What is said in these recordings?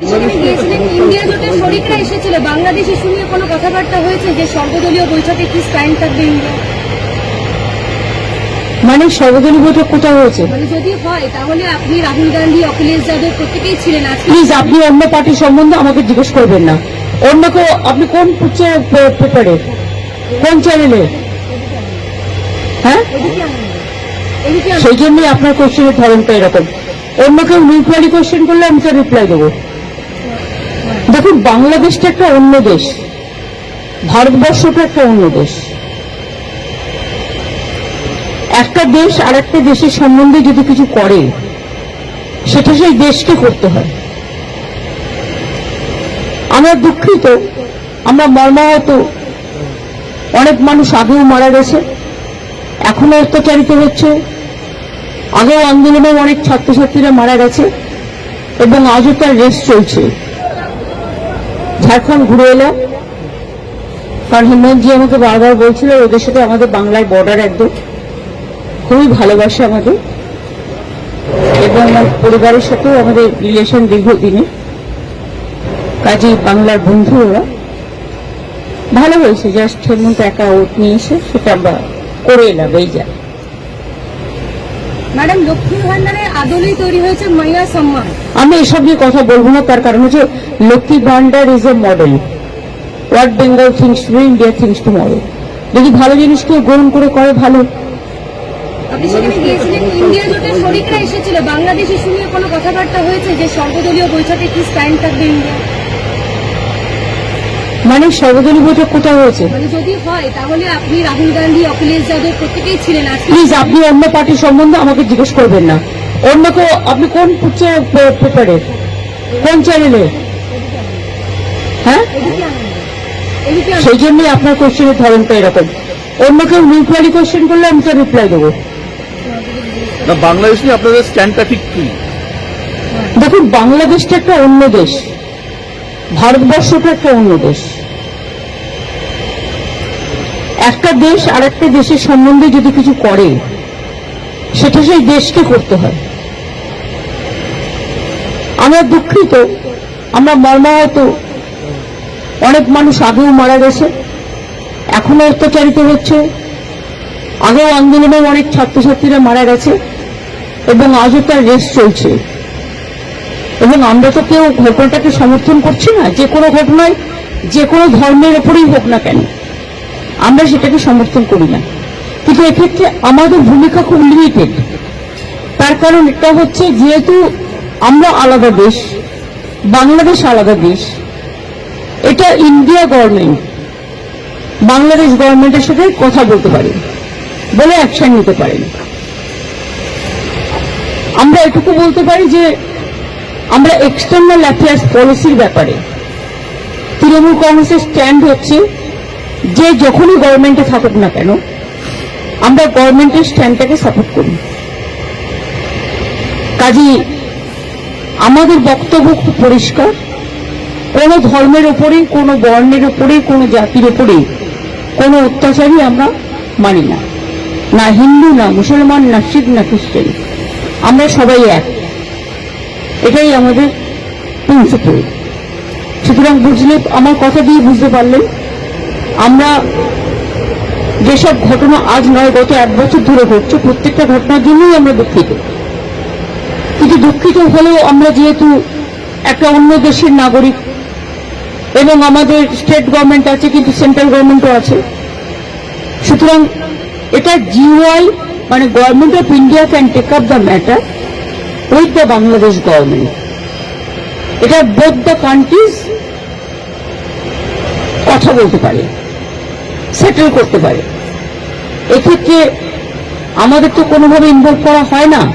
সেখানে গিয়েছিলেন ইন্ডিয়া জোটের শরিকরা এসেছিল। বাংলাদেশ ইস্যু নিয়ে কোনো কথাবার্তা হয়েছে যে সর্বদলীয় বৈঠকে কি স্ট্যান্ড থাকবে ইন্ডিয়া? মানে সর্বদলীয় বৈঠক কোথায় হয়েছে? মানে যদি হয় তাহলে আপনি রাহুল গান্ধী অখিলেশ যাদব প্রত্যেকেই ছিলেন প্লিজ আপনি অন্য পার্টির সম্বন্ধে আমাকে জিজ্ঞেস করবেন না। অন্য কেউ আপনি কোন পেপারে কোন চ্যানেলে হ্যাঁ। সেই জন্যই আপনার কোশ্চেনের ধরনটা এরকম। অন্য কেউ নিউট্রালি কোশ্চেন করলে আমি তার রিপ্লাই দেবো। দেখুন, বাংলাদেশটা একটা অন্য দেশ। ভারতবর্ষটা একটা অন্য দেশ। একটা দেশ আর একটা দেশের সম্বন্ধে যদি কিছু করে, সেটা সেই দেশকে করতে হয়। আমরা দুঃখিত, আমরা মর্মাহত। অনেক মানুষ আগেও মারা গেছে, এখনও অত্যাচারিত হচ্ছে। আগেও আন্দোলনে অনেক ছাত্রছাত্রীরা মারা গেছে, এবং আজও তার রেস চলছে। ঝাড়খণ্ড ঘুরে এলাম। কারণ হেমন্তজি আমাকে বারবার বলছিল, ওদের সাথে আমাদের বাংলায় বর্ডার একদম। খুবই ভালোবাসে আমাদের। এবং আমার পরিবারের সাথেও আমাদের রিলেশন দীর্ঘদিনে কাজে বাংলার বন্ধু ওরা। ভালো হয়েছে জাস্ট হেমন্ত একা ওট নিয়ে এসে সেটা আমরা করে এলাম, এই যা। ম্যাডাম লক্ষ্মীর ভান্ডারে আদলেই তৈরি হয়েছে মাইয়া সম্মান। আমি এসব নিয়ে কথা বলব না তার কারণ হচ্ছে Lakshmi Bhandar is a model what Bengal thinks to India thinks to model যদি ভালো জিনিসকে গ্রহণ করে করে ভালো। আপনি সেখানে গিয়েছিলেন ইন্ডিয়া জোটের শরিকরা এসেছিল। বাংলাদেশ ইস্যু কোনো কথাবার্তা হয়েছে যে সর্বদলীয় বৈঠকে কি স্ট্যান্ড থাকবে ইন্ডিয়া? মানে সর্বদলীয় বৈঠক কোথায় হয়েছে? মানে যদি হয় তাহলে আপনি রাহুল গান্ধী অখিলেশ যাদব প্রত্যেকেই ছিলেন প্লিজ আপনি অন্য পার্টির সম্বন্ধে আমাকে জিজ্ঞেস করবেন না। অন্য কেউ আপনি কোন পেপারে? কোন চ্যানেলে হ্যাঁ। সেই জন্যই আপনার কোশ্চেনের ধরনটা এরকম। অন্য কেউ নিউট্রালি কোশ্চেন করলে আমি তার রিপ্লাই দেবো। না বাংলাদেশ নিয়ে আপনাদের স্ট্যান্ডটা ঠিক কি? দেখুন বাংলাদেশটা একটা অন্য দেশ। ভারতবর্ষটা একটা অন্য দেশ। একটা দেশ আর একটা দেশের সম্বন্ধে যদি কিছু করে, সেটা সেই দেশকে করতে হয়। আমরা দুঃখিত, আমরা মর্মাহত। অনেক মানুষ আগেও মারা গেছে, এখনও অত্যাচারিত হচ্ছে। আগেও আন্দোলনে অনেক ছাত্রছাত্রীরা মারা গেছে, এবং আজও তার রেস চলছে। এবং আমরা তো কেউ ঘটনাটাকে সমর্থন করছি না, যে কোনো ঘটনায়, যে কোনো ধর্মের ওপরেই হোক না কেন। আমরা সেটাকে সমর্থন করি না। কিন্তু এক্ষেত্রে আমাদের ভূমিকা খুব লিমিটেড তার কারণ এটা হচ্ছে, যেহেতু আমরা আলাদা দেশ, বাংলাদেশ আলাদা দেশ, এটা ইন্ডিয়া গভর্নমেন্ট বাংলাদেশ গভর্নমেন্টের সাথে কথা বলতে পারে, বলে অ্যাকশন নিতে পারেন আমরা এটুকু বলতে পারি যে, আমরা এক্সটার্নাল অ্যাফেয়ার্স পলিসির ব্যাপারে তৃণমূল কংগ্রেসের স্ট্যান্ড হচ্ছে যে যখনই গভর্নমেন্টে থাকুক না কেন, আমরা গভর্নমেন্টের স্ট্যান্ডটাকে সাপোর্ট করি। কাজী আমাদের বক্তব্য খুব পরিষ্কার। কোনো ধর্মের ওপরে কোনো বর্ণের ওপরে কোনো জাতির ওপরে কোনো অত্যাচারই আমরা মানি না। না হিন্দু, না মুসলমান, না শিখ, না খ্রিস্টান। আমরা সবাই এক। এটাই আমাদের প্রিন্সিপাল সুতরাং বুঝলে, আমার কথা দিয়ে বুঝতে পারলেন। আমরা যেসব ঘটনা আজ নয়, গত এক বছর ধরে ঘটছে, প্রত্যেকটা ঘটনার জন্যই আমরা দুঃখিত। কিন্তু দুঃখিত হলেও আমরা যেহেতু একটা অন্য দেশের নাগরিক এবং আমাদের স্টেট গভর্নমেন্ট আছে, কিন্তু সেন্ট্রাল গভর্নমেন্টও আছে। সুতরাং এটা জিওয়াই মানে government of India can take up the matter with the Bangladesh government এটা বোথ দ্য কান্ট্রিজ কথা বলতে পারে। সেটেল করতে পারে। এক্ষেত্রে আমাদের তো কোনোভাবে ইনভলভ করা হয় না।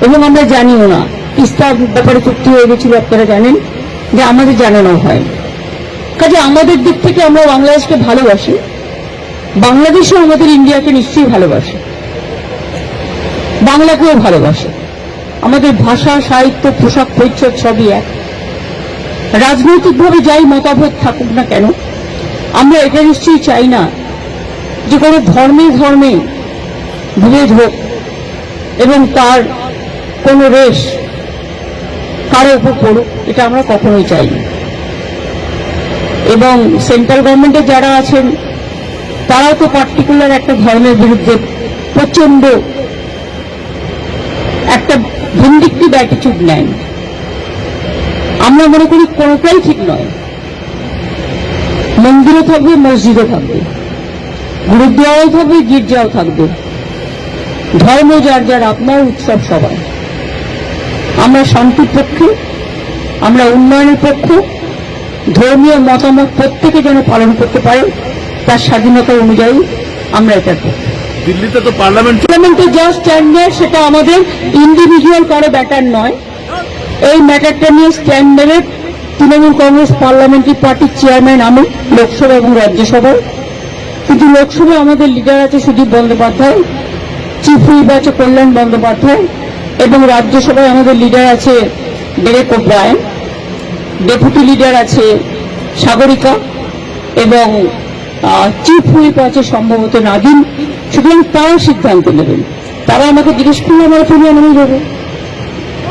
এবং আমরা জানিও না। তিস্তার ব্যাপারে চুক্তি হয়ে গেছিল, আপনারা জানেন। যে আমাদের জানানো হয়। কাজে আমাদের দিক থেকে আমরা বাংলাদেশকে ভালোবাসি। বাংলাদেশও আমাদের ইন্ডিয়াকে নিশ্চয়ই ভালোবাসে। বাংলাকেও ভালোবাসে। আমাদের ভাষা, সাহিত্য, পোশাক, পরিচ্ছদ সবই এক। রাজনৈতিকভাবে যাই মতামত থাকুক না কেন আমরা এটা নিশ্চয়ই চাই না যে কোনো ধর্মে ধর্মে বিভেদ হোক এবং তার কোনো রেশ কারও উপর পড়ুক, এটা আমরা কখনোই চাই না। এবং সেন্ট্রাল গভর্নমেন্টে যারা আছেন, তারাও তো পার্টিকুলার একটা ধর্মের বিরুদ্ধে প্রচণ্ড একটা ভিন্ডিকটিভ অ্যাটিচিউড নেন আমরা মনে করি কোনোটাই ঠিক নয় মন্দিরও থাকবে মসজিদও থাকবে। গুরুদ্বারাও থাকবে গির্জাও থাকবে। ধর্ম যার যার আপনার উৎসব সবাই আমরা শান্তির পক্ষে আমরা উন্নয়নের পক্ষে ধর্মীয় মতামত প্রত্যেকে যেন পালন করতে পারে তার স্বাধীনতা অনুযায়ী আমরা এটার পক্ষে দিল্লিতে তো পার্লামেন্ট পার্লামেন্টে যা স্ট্যান্ড নেয় সেটা আমাদের ইন্ডিভিজুয়াল কারও ব্যাটার নয়। এই ম্যাটারটা নিয়ে স্ট্যান্ড নেবে তৃণমূল কংগ্রেস পার্লামেন্টারি পার্টির চেয়ারম্যান আমি, লোকসভা এবং রাজ্যসভায়। কিন্তু লোকসভায় আমাদের লিডার আছে সুদীপ বন্দ্যোপাধ্যায়, চিফ হুইপ আছে কল্যাণ বন্দ্যোপাধ্যায় এবং রাজ্যসভায় আমাদের লিডার আছে ডেরেক ওব্রায়ন, ডেপুটি লিডার আছে সাগরিকা এবং চিফ হুইপ আছে সম্ভবত নাদিম। সুতরাং তারা সিদ্ধান্ত নেবেন। তারা আমাকে জিজ্ঞেস করলে আমার অপিনিয়ন আমি দেবো